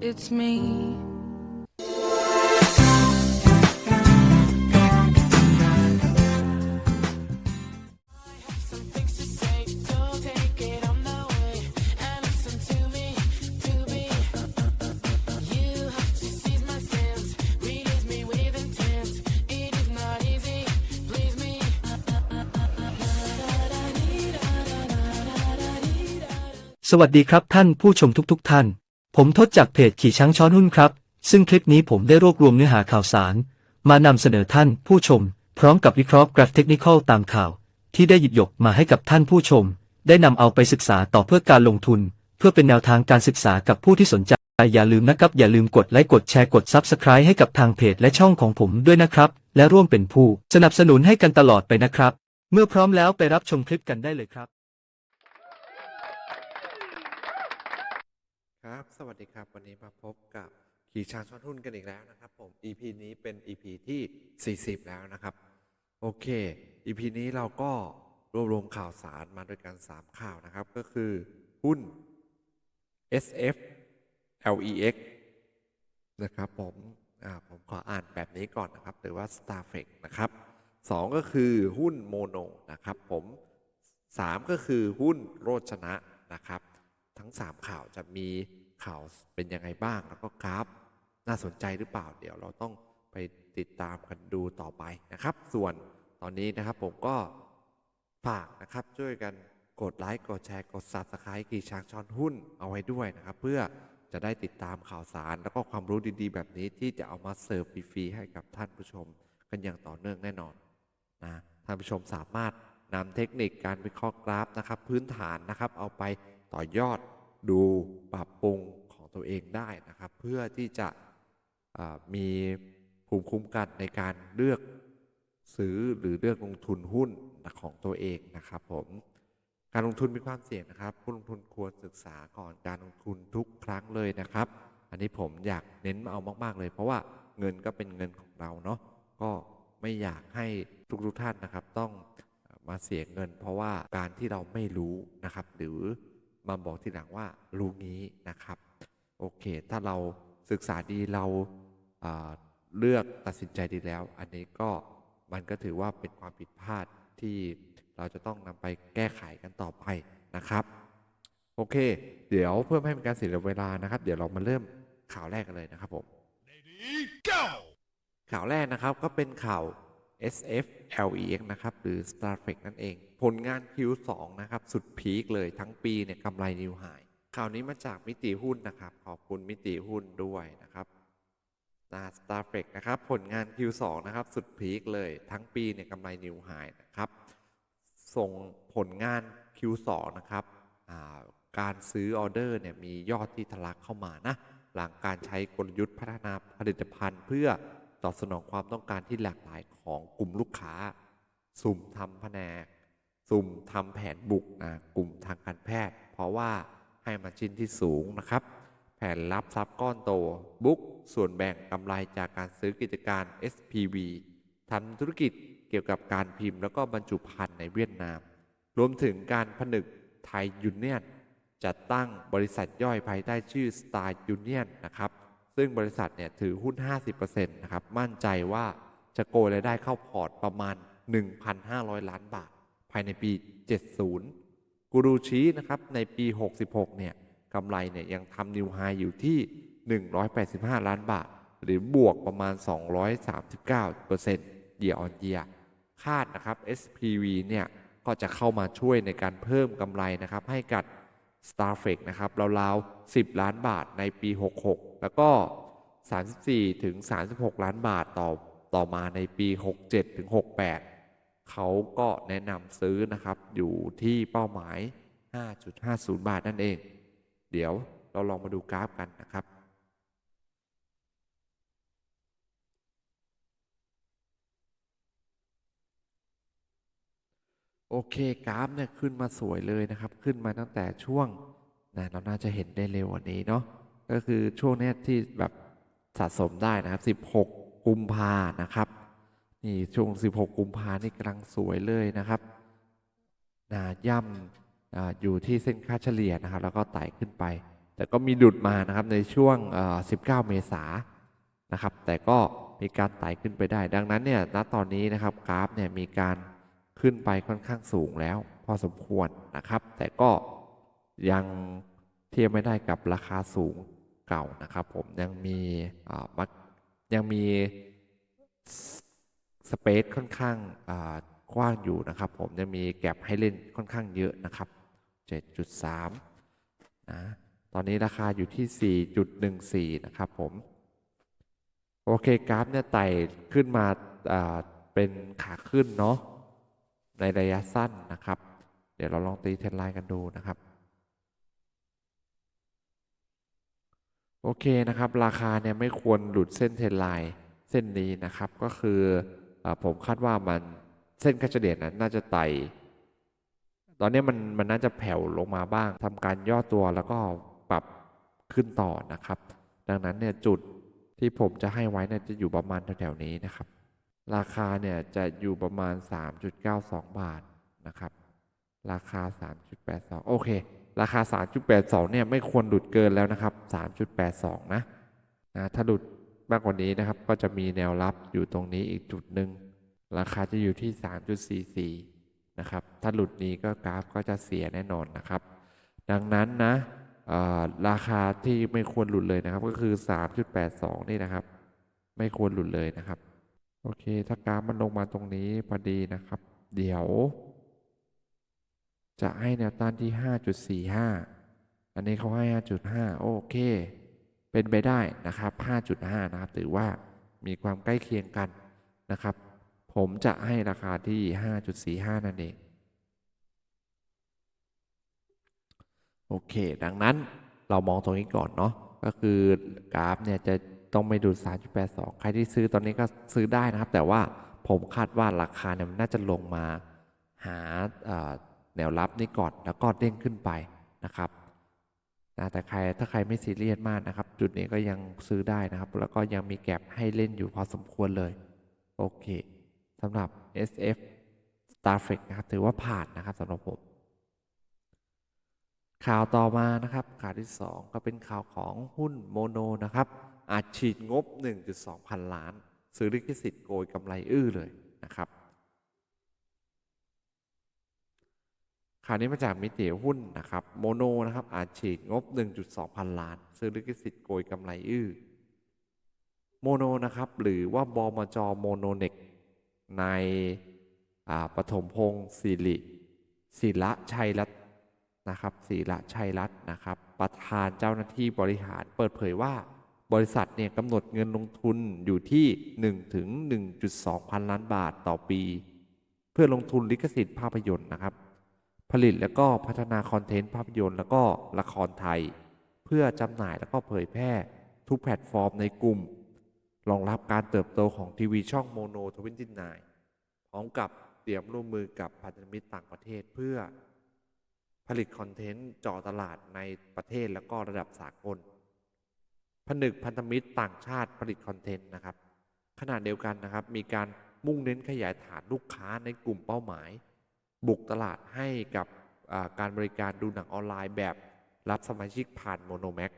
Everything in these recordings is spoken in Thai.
it's me. สวัสดีครับท่านผู้ชมทุกๆทท่าน ผมทศจากเพจขี่ช้างช้อนหุ้นครับ ซึ่งคลิปนี้ผมได้รวบรวมเนื้อหาข่าวสาร มานำเสนอท่านผู้ชม พร้อมกับวิเคราะห์กราฟเทคนิคอลตามข่าว ที่ได้หยิบยกมาให้กับท่านผู้ชม ได้นำเอาไปศึกษาต่อเพื่อการลงทุน เพื่อเป็นแนวทางการศึกษากับผู้ที่สนใจ อย่าลืมนะครับ อย่าลืมกดไลค์กดแชร์กด Subscribe ให้กับทางเพจและช่องของผมด้วยนะครับ และร่วมเป็นผู้ สนับสนุนให้กันตลอดไปนะครับ เมื่อพร้อมแล้วไปรับชมคลิปกันได้เลยครับ ครับ สวัสดีครับ วันนี้มาพบกับขี่ช้างช้อนหุ้นกันอีกแล้วนะครับ ผม EP นี้เป็น EP ที่ 40 แล้วนะครับ โอเค EP นี้เราก็รวบรวมข่าวสารมาด้วยกัน 3 ข่าวนะครับ ก็คือหุ้น SF LEX นะครับผมอ่าผมขออ่านแบบนี้ก่อนนะครับ หรือว่า Starflex นะครับสองก็คือหุ้นโมโนนะครับผม 3 ก็คือหุ้นโรจนะนะครับ ทั้ง 3 ข่าวจะมีข่าวเป็นยังไงบ้างแล้วก็กราฟน่าสนใจหรือเปล่าเดี๋ยวเราต้องไปติดตามกันดูต่อไปนะครับ ส่วนตอนนี้นะครับผมก็ฝากนะครับช่วยกันกดไลค์กดแชร์กด Subscribe กีช้างช้อนหุ้นเอาไว้ด้วยนะครับ เพื่อจะได้ติดตามข่าวสาร แล้วก็ความรู้ดีๆ แบบนี้ที่จะเอามาเสิร์ฟฟรีๆให้กับท่านผู้ชม กันอย่างต่อเนื่องแน่นอนนะท่านผู้ชมสามารถนำเทคนิคการวิเคราะห์กราฟนะครับ พื้นฐานนะครับเอาไป ต่อยอดดูปรับปรุงของตัวเองได้นะครับ เพื่อที่จะมีภูมิคุ้มกันในการเลือกซื้อหรือเลือกลงทุนหุ้นของตัวเองนะครับผมการลงทุนมีความเสี่ยงนะครับ ผู้ลงทุนควรศึกษาก่อนการลงทุนทุกครั้งเลยนะครับ อันนี้ผมอยากเน้นเอามาก ๆ เลย เพราะว่าเงินก็เป็นเงินของเราเนาะก็ไม่อยากให้ทุกๆท่านนะครับ ต้องมาเสียเงิน เพราะว่าการที่เราไม่รู้นะครับ หรือ มาบอกทีหลังว่ารู้งี้นะครับ โอเค ถ้าเราศึกษาดีเราอ่าเลือกตัดสินใจดีแล้ว อันนี้ก็มันก็ถือว่าเป็นความผิดพลาดที่เราจะต้องนำไปแก้ไขกันต่อไปนะครับ โอเค เดี๋ยวเพื่อไม่ให้เป็นการเสียเวลานะครับ เดี๋ยวเรามาเริ่มข่าวแรกกันเลยนะครับผมข่าวแรกนะครับก็เป็นข่าว SF LEX นะครับ หรือ Star Trek นั่นเอง ผลงาน Q2 นะครับ สุดพีคเลยทั้งปีเนี่ยกำไรนิวไฮข่าวนี้มาจากมิติหุ้นนะครับ ขอบคุณมิติหุ้นด้วยนะครับนะ Star Trek นะครับ ผลงาน Q2 นะครับ สุดพีคเลยทั้งปีเนี่ยกำไรนิวไฮนะครับ ส่งผลงาน Q2 นะครับาการซื้อออเดอร์เนี่ยมียอดที่ทะลักเข้ามานะ หลังการใช้กลยุทธ์พัฒนาผลิตภัณฑ์เพื่อ ตอบสนองความต้องการที่หลากหลายของกลุ่มลูกค้า สุ่มทำแผนก สุ่มทำแผนบุกนะกลุ่มทางการแพทย์ เพราะว่าให้มาชิ้นที่สูงนะครับ แผนรับทรัพย์ก้อนโต บุ๊กส่วนแบ่งกำไรจากการซื้อกิจการ SPV ทำธุรกิจเกี่ยวกับการพิมพ์แล้วก็บรรจุภัณฑ์ในเวียดนาม รวมถึงการผนึกไทยยูเนียนจัดตั้งบริษัทย่อยภายใต้ชื่อ Star Union นะครับ ซึ่งบริษัทเนี่ยถือหุ้น 50%นะครับ มั่นใจว่าจะโกยรายได้เข้าพอร์ตประมาณ 1,500 ล้านบาท ภายในปี 70 กูรูชี้นะครับ ในปี 66 เนี่ยกำไรเนี่ยยังทำนิวไฮอยู่ที่ 185 ล้านบาท หรือบวกประมาณ 239%เยียร์ออนเยียคาดนะครับ SPV เนี่ยก็จะเข้ามาช่วยในการเพิ่มกำไรนะครับให้กับ Starflex นะครับราวๆ10 ล้านบาทในปี 66 แล้วก็ 34 ถึง 36 ล้านบาทต่อต่อมาในปี 67 ถึง 68 เขาก็แนะนำซื้อนะครับ อยู่ที่เป้าหมาย 5.50 บาทนั่นเอง เดี๋ยวเราลองมาดูกราฟกันนะครับโอเคกราฟเนี่ยขึ้นมาสวยเลยนะครับ ขึ้นมาตั้งแต่ช่วงนะเราน่าจะเห็นได้เร็วกว่านี้เนาะ ก็คือช่วงนี้ที่แบบสะสมได้นะครับ 16 กุมภานะครับ นี่ช่วง 16 กุมภานี่กำลังสวยเลยนะครับนะย่ำออยู่ที่เส้นค่าเฉลี่ยนะครับ แล้วก็ไต่ขึ้นไป แต่ก็มีหลุดมานะครับในช่วง 19 เมษายนนะครับ แต่ก็มีการไต่ขึ้นไปได้ ดังนั้นเนี่ยณตอนนี้นะครับกราฟเนี่ยมีการขึ้นไปค่อนข้างสูงแล้ว พอสมควรนะครับ แต่ก็ยังเทียบไม่ได้กับราคาสูง เก่านะครับ ผมยังมีอ่ามักยังมีสเปซค่อนข้างอ่ากว้างอยู่นะครับ ผมจะมีแก็บให้เล่นค่อนข้างเยอะนะครับ 7.3 นะตอนนี้ราคาอยู่ที่ 4.14 นะครับผม โอเคกราฟเนี่ยไต่ขึ้นมาอ่าเป็นขาขึ้นเนาะในระยะสั้นนะครับ เดี๋ยวเราลองตีเทรนไลน์กันดูนะครับ โอเคนะครับ ราคาเนี่ยไม่ควรหลุดเส้นเทรนไลน์เส้นนี้นะครับก็คืออผมคาดว่ามันเส้นค่าเฉลี่ยนั้นน่าจะไต่ตอนนี้มันมันน่าจะแผ่วลงมาบ้างทำการย่อตัวแล้วก็ปรับขึ้นต่อนะครับ ดังนั้นเนี่ยจุดที่ผมจะให้ไว้เนี่ยจะอยู่ประมาณแถวๆนี้นะครับ ราคาเนี่ยจะอยู่ประมาณ 3.92 บาทนะครับ ราคา 3.82 โอเค ราคา 3.82 เนี่ยไม่ควรหลุดเกินแล้วนะครับ 3.82 นะนะถ้าหลุดมากกว่านี้นะครับ ก็จะมีแนวรับอยู่ตรงนี้อีกจุดหนึ่งราคาจะอยู่ที่ 3.44 นะครับ ถ้าหลุดนี้ก็กราฟก็จะเสียแน่นอนนะครับ ดังนั้นนะราคาที่ไม่ควรหลุดเลยนะครับ ก็คือ 3.82 นี่นะครับ ไม่ควรหลุดเลยนะครับ โอเค ถ้ากราฟมันลงมาตรงนี้พอดีนะครับ เดี๋ยว จะให้แนวต้านที่ 5.45 อันนี้เขาให้ 5.5 โอเค เป็นไปได้นะครับ 5.5 นะครับ ถือว่ามีความใกล้เคียงกันนะครับ ผมจะให้ราคาที่ 5.45 นั่นเอง โอเค ดังนั้นเรามองตรงนี้ก่อนเนาะ ก็คือกราฟเนี่ยจะต้องไม่ดูด3.82 ใครที่ซื้อตอนนี้ก็ซื้อได้นะครับ แต่ว่าผมคาดว่าราคาเนี่ยมันน่าจะลงมาหา แนวรับนี้ก่อนแล้วก็เด้งขึ้นไปนะครับนะแต่ใครถ้าใครไม่ซีเรียสมากนะครับ จุดนี้ก็ยังซื้อได้นะครับ แล้วก็ยังมีแก็บให้เล่นอยู่พอสมควรเลย โอเคสำหรับ SF Starflex นะครับ ถือว่าผ่านนะครับสำหรับผม ข่าวต่อมานะครับ ข่าวที่ 2 ก็เป็นข่าวของหุ้นโมโนนะครับอาจฉีดงบ 1.2 พันล้าน ซื้อลิขสิทธิ์โกยกำไรอื้อเลยนะครับ ข่าวนี้มาจากมิติหุ้นนะครับโมโนนะครับอาจฉีดงบ 1.2 พันล้าน ซื้อลิขสิทธิ์โกยกำไรอื้อโมโนนะครับหรือว่าบมจโมโนเน็กในอ่าปฐมพงศ์ศิริศิระชัยรัตน์นะครับศิระชัยรัตน์นะครับ ประธานเจ้าหน้าที่บริหารเปิดเผยว่าบริษัทเนี่ยกำหนดเงินลงทุนอยู่ที่ 1 ถึง 1.2 พันล้านบาทต่อปี เพื่อลงทุนลิขสิทธิ์ภาพยนตร์นะครับ ผลิตแล้วก็พัฒนาคอนเทนต์ภาพยนตร์แล้วก็ละครไทย เพื่อจำหน่ายแล้วก็เผยแพร่ทุกแพลตฟอร์มในกลุ่ม รองรับการเติบโตของทีวีช่องโมโนทวินตินายพร้อมกับเตรียมร่วมมือกับพันธมิตรต่างประเทศเพื่อ ผลิตคอนเทนต์จาะตลาดในประเทศแล้วก็ระดับสากลผนึกพันธมิตรต่างชาติผลิตคอนเทนต์นะครับขณะเดียวกันนะครับมีการมุ่งเน้นขยายฐานลูกค้าในกลุ่มเป้าหมาย บุกตลาดให้กับการบริการดูหนังออนไลน์แบบรับสมาชิกผ่านโมโนแม็ก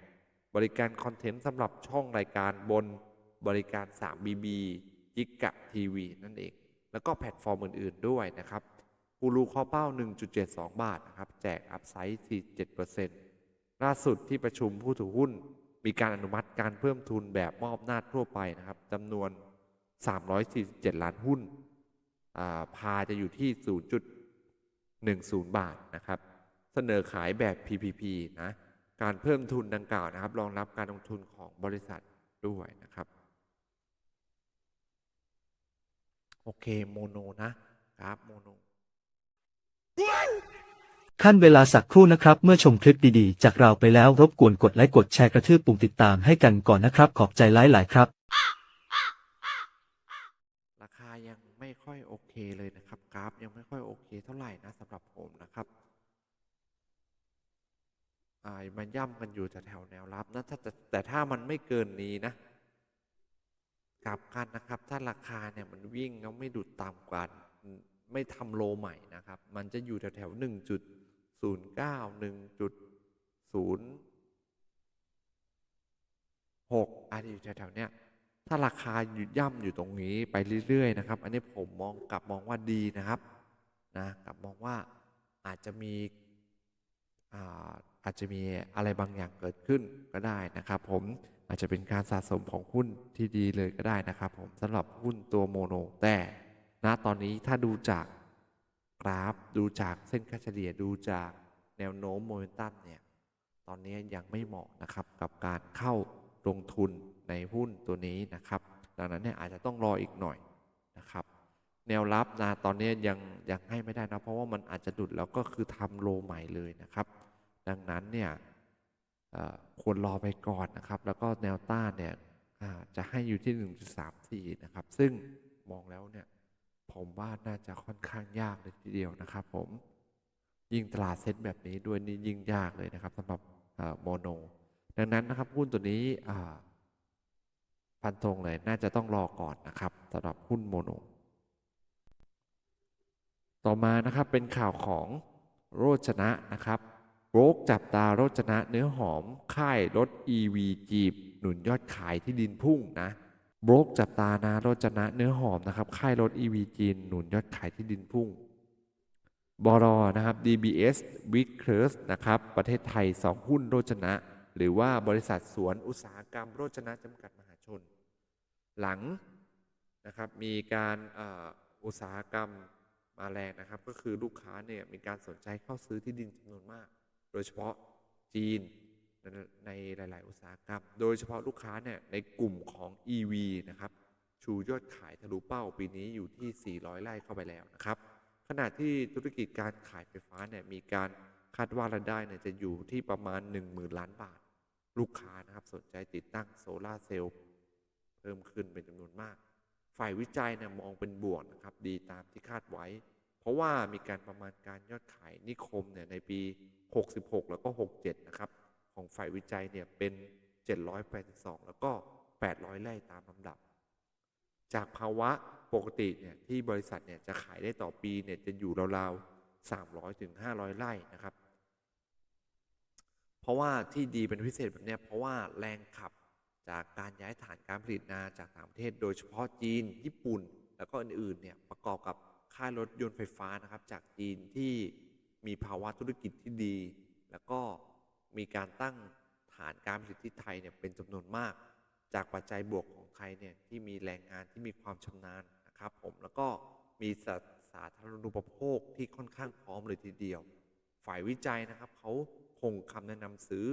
บริการคอนเทนต์สำหรับช่องรายการบนบริการ 3BB จิกกะทีวีนั่นเอง แล้วก็แพลตฟอร์มอื่น ๆ ด้วยนะครับกูรูข้อเป้า 1.72 บาทนะครับ แจกอัพไซด์47%ล่าสุดที่ประชุมผู้ถือหุ้น มีการอนุมัติการเพิ่มทุนแบบมอบนาจทั่วไปนะครับจำนวน 347 ล้านหุ้นาพาจะอยู่ที่ 0.10 บาทนะครับ เสนอขายแบบ PPP นะ การเพิ่มทุนดังกล่าวนะครับ รองรับการลงทุนของบริษัทด้วยนะครับ โอเค โมโนนะกราฟโมโนขั้นเวลาสักครู่นะครับ เมื่อชมคลิปดีๆ จากเราไปแล้วรบกวนกดไลค์กดแชร์กระทืบปุ่มติดตามให้กันก่อนนะครับ ขอบใจหลายๆครับ ราคายังไม่ค่อยโอเคเลยนะครับ กราฟยังไม่ค่อยโอเคเท่าไหร่นะสำหรับผมนะครับมันย่ำกันอยู่แถวแนวรับนะถ้าแต่แต่ถ้ามันไม่เกินนี้นะกลับกันนะครับ ถ้าราคาเนี่ยมันวิ่งแล้วไม่ดุดต่ำกว่าไม่ทำโลใหม่นะครับ มันจะอยู่แถวๆหนึ่งจุดศูนย์เก้าหนึ่งจุดศูนย์อยู่แถวๆเนี้ย ถ้าราคาหยุดย่ำอยู่ตรงนี้ไปเรื่อยๆนะครับ อันนี้ผมมองกลับมองว่าดีนะครับนะกลับมองว่าอาจจะมีอาอาจจะมีอะไรบางอย่างเกิดขึ้นก็ได้นะครับผมอาจจะเป็นการสะสมของหุ้นที่ดีเลยก็ได้นะครับผมสำหรับหุ้นตัวโมโน แต่ณตอนนี้ถ้าดูจากกราฟดูจากเส้นค่าเฉลี่ยดูจากแนวโน้มโมเมนตัมเนี่ยตอนนี้ยังไม่เหมาะนะครับกับการเข้า ลงทุนในหุ้นตัวนี้นะครับ ดังนั้นเนี่ยอาจจะต้องรออีกหน่อยนะครับ แนวรับนะตอนนี้ยังยังให้ไม่ได้นะ เพราะว่ามันอาจจะดุดแล้วก็คือทำโลใหม่เลยนะครับ ดังนั้นเนี่ยควรรอไปก่อนนะครับ แล้วก็แนวต้านเนี่ยจะให้อยู่ที่ 1.34 นะครับ ซึ่งมองแล้วเนี่ยผมว่าน่าจะค่อนข้างยากเลยทีเดียวนะครับ ผม ยิ่งตลาดเซ็ตแบบนี้ด้วยนี่ยิ่งยากเลยนะครับสำหรับโมโน ดังนั้นนะครับหุ้นตัวนี้พันธงเลยน่าจะต้องรอก่อนนะครับสำหรับหุ้นโมโน ต่อมานะครับเป็นข่าวของโรจนะนะครับโบรกจับตาโรจนะเนื้อหอมค่ายรถ EV จีบ หนุนยอดขายที่ดินพุ่งนะโบรกจับตานะโรจนะเนื้อหอมนะครับค่ายรถ EV จีนหนุนยอดขายที่ดินพุ่งบรอนะครับ DBS w i c r s นะครับประเทศไทย 2 หุ้นโรจนะ หรือว่าบริษัทสวนอุตสาหกรรมโรจนะจำกัดมหาชน หลังนะครับมีการอุตสาหกรรมมาแรงนะครับ ก็คือลูกค้าเนี่ยมีการสนใจเข้าซื้อที่ดินจำนวนมาก โดยเฉพาะจีนในในหลาย ๆ อุตสาหกรรม โดยเฉพาะลูกค้าเนี่ยในกลุ่มของ EV นะครับชูยอดขายทะลุเป้าปีนี้อยู่ที่ 400 ไร่เข้าไปแล้วนะครับขณะที่ธุรกิจการขายไฟฟ้าเนี่ยมีการ คาดว่ารายได้เนี่ยจะอยู่ที่ประมาณ 10,000 ล้านบาท ลูกค้านะครับสนใจติดตั้งโซลาเซลล์เพิ่มขึ้นเป็นจำนวนมาก ฝ่ายวิจัยเนี่ยมองเป็นบวกนะครับดีตามที่คาดไว้ เพราะว่ามีการประมาณการยอดขายนิคมเนี่ยในปี 66 แล้วก็ 67 นะครับของฝ่ายวิจัยเนี่ยเป็น 782 แล้วก็ 800 ไร่ตามลำดับ จากภาวะปกติเนี่ยที่บริษัทเนี่ยจะขายได้ต่อปีเนี่ยจะอยู่ราวๆ300ถึง500 ไร่นะครับ เพราะว่าที่ดีเป็นพิเศษแบบนี้เพราะว่าแรงขับจากการย้ายฐานการผลิตนาจากต่างประเทศ โดยเฉพาะจีน ญี่ปุ่น แล้วก็อื่นๆเนี่ยประกอบกับค่ายรถยนต์ไฟฟ้านะครับจากจีนที่มีภาวะธุรกิจที่ดี แล้วก็มีการตั้งฐานการผลิตที่ไทยเนี่ยเป็นจำนวนมาก จากปัจจัยบวกของไทยเนี่ยที่มีแรงงานที่มีความชำนาญนะครับผมแล้วก็มีสสาธารณูปโภคที่ค่อนข้างพร้อมเลยทีเดียว ฝ่ายวิจัยนะครับเขา คงคำแนะนำซื้อ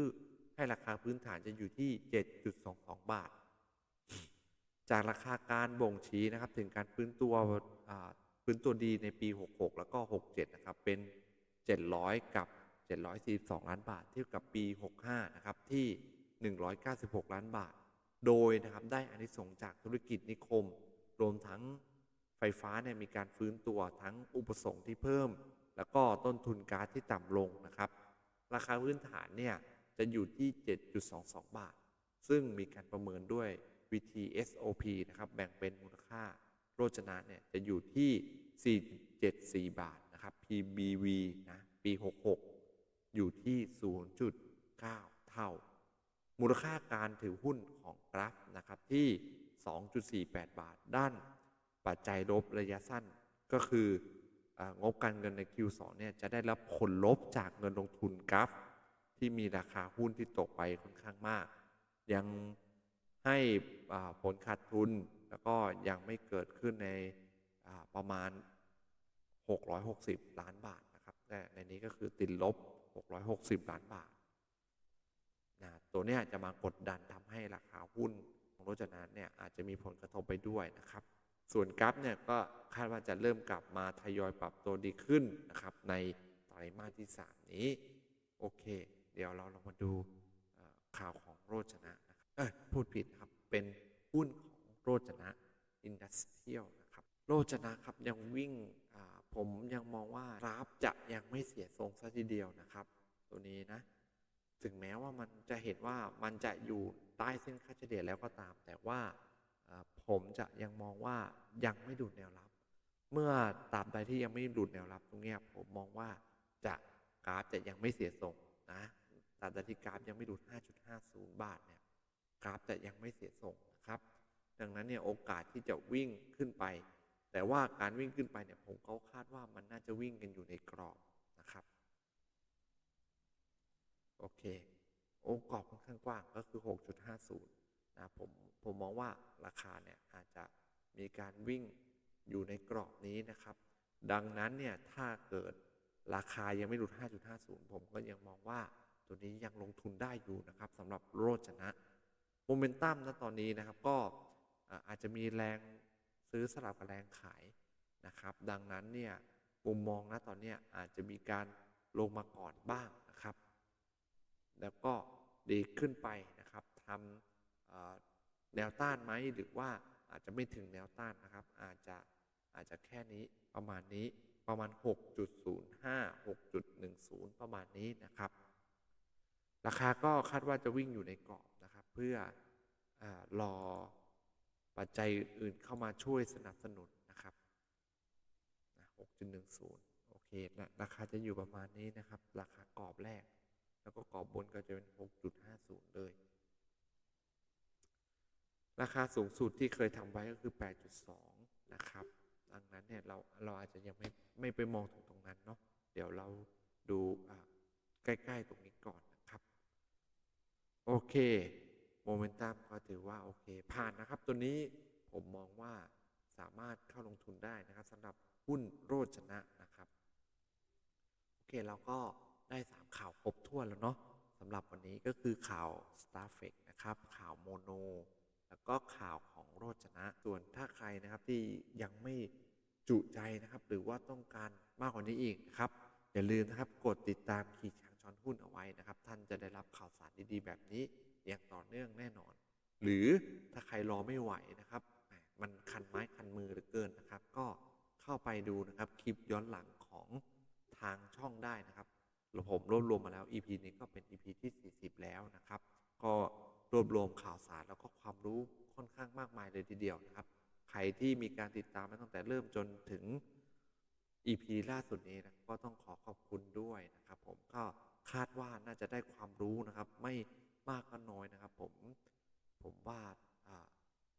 ให้ราคาพื้นฐานจะอยู่ที่ 7.22 บาท จากราคาการบ่งชี้นะครับ ถึงการฟื้นตัวฟื้นตัวดีในปี 66 แล้วก็ 67 นะครับ เป็น 700 กับ 742 ล้านบาท เทียบกับปี 65 นะครับ ที่ 196 ล้านบาท โดยนะครับได้อานิสงส์จากธุรกิจนิคม รวมทั้งไฟฟ้าเนี่ยมีการฟื้นตัวทั้งอุปสงค์ที่เพิ่ม แล้วก็ต้นทุนก๊าซที่ต่ำลงนะครับ ราคาพื้นฐานเนี่ยจะอยู่ที่ 7.22 บาท ซึ่งมีการประเมินด้วย VTSOP นะครับแบ่งเป็นมูลค่าโรจนะเนี่ยจะอยู่ที่ 4.74 บาทนะครับ PBV นะปี 66 อยู่ที่ 0.9 เท่า มูลค่าการถือหุ้นของกราฟนะครับที่ 2.48 บาท ด้านปัจจัยลบระยะสั้นก็คือ งบการเงินใน Q2 เนี่ยจะได้รับผลลบจากเงินลงทุนกราฟที่มีราคาหุ้นที่ตกไปค่อนข้างมาก ยังให้ผลขาดทุนแล้วก็ยังไม่เกิดขึ้นในประมาณ 660 ล้านบาทนะครับแต่ในนี้ก็คือติดลบ 660 ล้านบาทนะตัวนี้จะมากดดันทำให้ราคาหุ้นของโรจนะเนี่ยอาจจะมีผลกระทบไปด้วยนะครับ ส่วนกราฟเนี่ยก็คาดว่าจะเริ่มกลับมาทยอยปรับตัวดีขึ้นนะครับในไตรมาสที่ 3 นี้ โอเค เดี๋ยวเราลองมาดูข่าวของโรจนะนะครับเออพูดผิดครับเป็นหุ้นของโรจนะอินดัสเทียลนะครับโรจนะครับยังวิ่งผมยังมองว่ากราฟจะยังไม่เสียทรงซะทีเดียวนะครับ ตัวนี้นะ ถึงแม้ว่ามันจะเห็นว่ามันจะอยู่ใต้เส้นค่าเฉลี่ยแล้วก็ตาม แต่ว่า ผมจะยังมองว่ายังไม่ดูดแนวรับ เมื่อตาบใดที่ยังไม่ดูดแนวรับ ตรงนี้ผมมองว่าจะกราฟจะยังไม่เสียทรงนะตาบใดที่กราฟยังไม่ดูด 5.50 บาทเนี่ยกราฟจะยังไม่เสียทรงนั้นเนี่ยโอกาสที่จะวิ่งขึ้นไป แต่ว่าการวิ่งขึ้นไปเนี่ยผมก็คาดว่ามันน่าจะวิ่งกันอยู่ในกรอบนะครับโอเคโอกรอบค่อนข้างกว้างก็คือ 6.50 นะผมผมมองว่าราคาเนี่ยอาจจะมีการวิ่งอยู่ในกรอบนี้นะครับ ดังนั้นเนี่ยถ้าเกิดราคายังไม่หลุด 5.50 ผมก็ยังมองว่าตัวนี้ยังลงทุนได้อยู่นะครับสำหรับโรจนะโมเมนตัมณตอนนี้นะครับก็อาจจะมีแรงซื้อสลับกับแรงขายนะครับ ดังนั้นเนี่ยมุมมองณตอนเนี้ยอาจจะมีการลงมาก่อนบ้างนะครับ แล้วก็ดีขึ้นไปนะครับทำ แนวต้านไหมหรือว่าอาจจะไม่ถึงแนวต้านนะครับ อาจจะอาจจะแค่นี้ประมาณนี้ประมาณ 6.05 6.10 ประมาณนี้นะครับ ราคาก็คาดว่าจะวิ่งอยู่ในกรอบนะครับ เพื่ออรอปัจจัยอื่นๆเข้ามาช่วยสนับสนุนนะครับนะ6.10 โอเคนะราคาจะอยู่ประมาณนี้นะครับ ราคากรอบแรก แล้วก็กรอบบนก็จะเป็น 6.50 เลย ราคาสูงสุดที่เคยทำไว้ก็คือ 8.2 นะครับ ดังนั้นเนี่ยเราเราอาจจะยังไม่ไม่ไปมองถึงตรงนั้นเนาะ เดี๋ยวเราดูใกล้ๆตรงนี้ก่อนนะครับ โอเค โมเมนตัมก็ถือว่าโอเค ผ่านนะครับ ตัวนี้ผมมองว่าสามารถเข้าลงทุนได้นะครับสำหรับหุ้นโรจนะนะครับ โอเคเราก็ได้ 3 ข่าวครบถ้วนแล้วเนาะสำหรับวันนี้ก็คือข่าว s t a r f e c นะครับ ข่าวโมโน แล้วก็ข่าวของโรจนะ ส่วนถ้าใครนะครับที่ยังไม่จุใจนะครับ หรือว่าต้องการมากกว่านี้อีกนะครับ อย่าลืมนะครับกดติดตามขีดช้างช้อนหุ้นเอาไว้นะครับ ท่านจะได้รับข่าวสารดีๆ แบบนี้อย่างต่อเนื่องแน่นอน หรือถ้าใครรอไม่ไหวนะครับ มันคันไม้คันมือเหลือเกินนะครับ ก็เข้าไปดูนะครับคลิปย้อนหลังของทางช่องได้นะครับผมรวบรวมมาแล้ว EP นี้ก็เป็น EP ที่ 40 แล้วนะครับ ก็ รวบรวมข่าวสารแล้วก็ความรู้ค่อนข้างมากมายเลยทีเดียวนะครับ ใครที่มีการติดตามมาตั้งแต่เริ่มจนถึง EP ล่าสุดนี้นะก็ต้องขอขอบคุณด้วยนะครับผมก็คาดว่าน่าจะได้ความรู้นะครับ ไม่มากก็น้อยนะครับ ผมผมว่าอ่า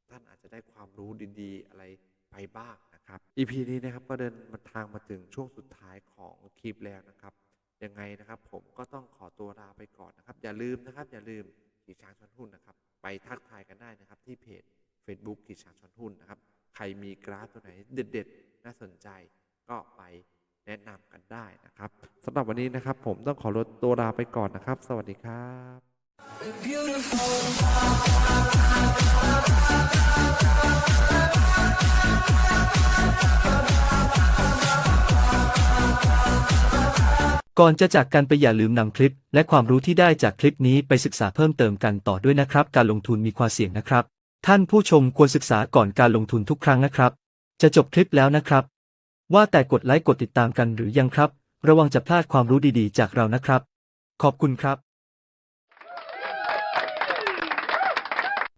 ท่านอาจจะได้ความรู้ดีๆ อะไรไปบ้างนะครับ EP นี้นะครับก็เดินมาทางมาถึงช่วงสุดท้ายของคลิปแล้วนะครับยังไงนะครับ ผมก็ต้องขอตัวลาไปก่อนนะครับ อย่าลืมนะครับ อย่าลืม ขีช้างชอนหุ้นนะครับ ไปทักทายกันได้นะครับ ที่เพจ Facebook ขีช้างชอนหุ้นนะครับ ใครมีกราฟตัวไหนเด็ดๆ น่าสนใจก็ไปแนะนำกันได้นะครับสำหรับวันนี้นะครับ ผมต้องขอลดตัวลาไปก่อนนะครับ สวัสดีครับ ก่อนจะจากกันไปอย่าลืมนำคลิป และความรู้ที่ได้จากคลิปนี้ไปศึกษาเพิ่มเติมกันต่อด้วยนะครับ การลงทุนมีความเสี่ยงนะครับ ท่านผู้ชมควรศึกษาก่อนการลงทุนทุกครั้งนะครับ จะจบคลิปแล้วนะครับ ว่าแต่กดไลค์กดติดตามกันหรือยังครับ ระวังจะพลาดความรู้ดีๆ จากเรานะครับ ขอบคุณครับ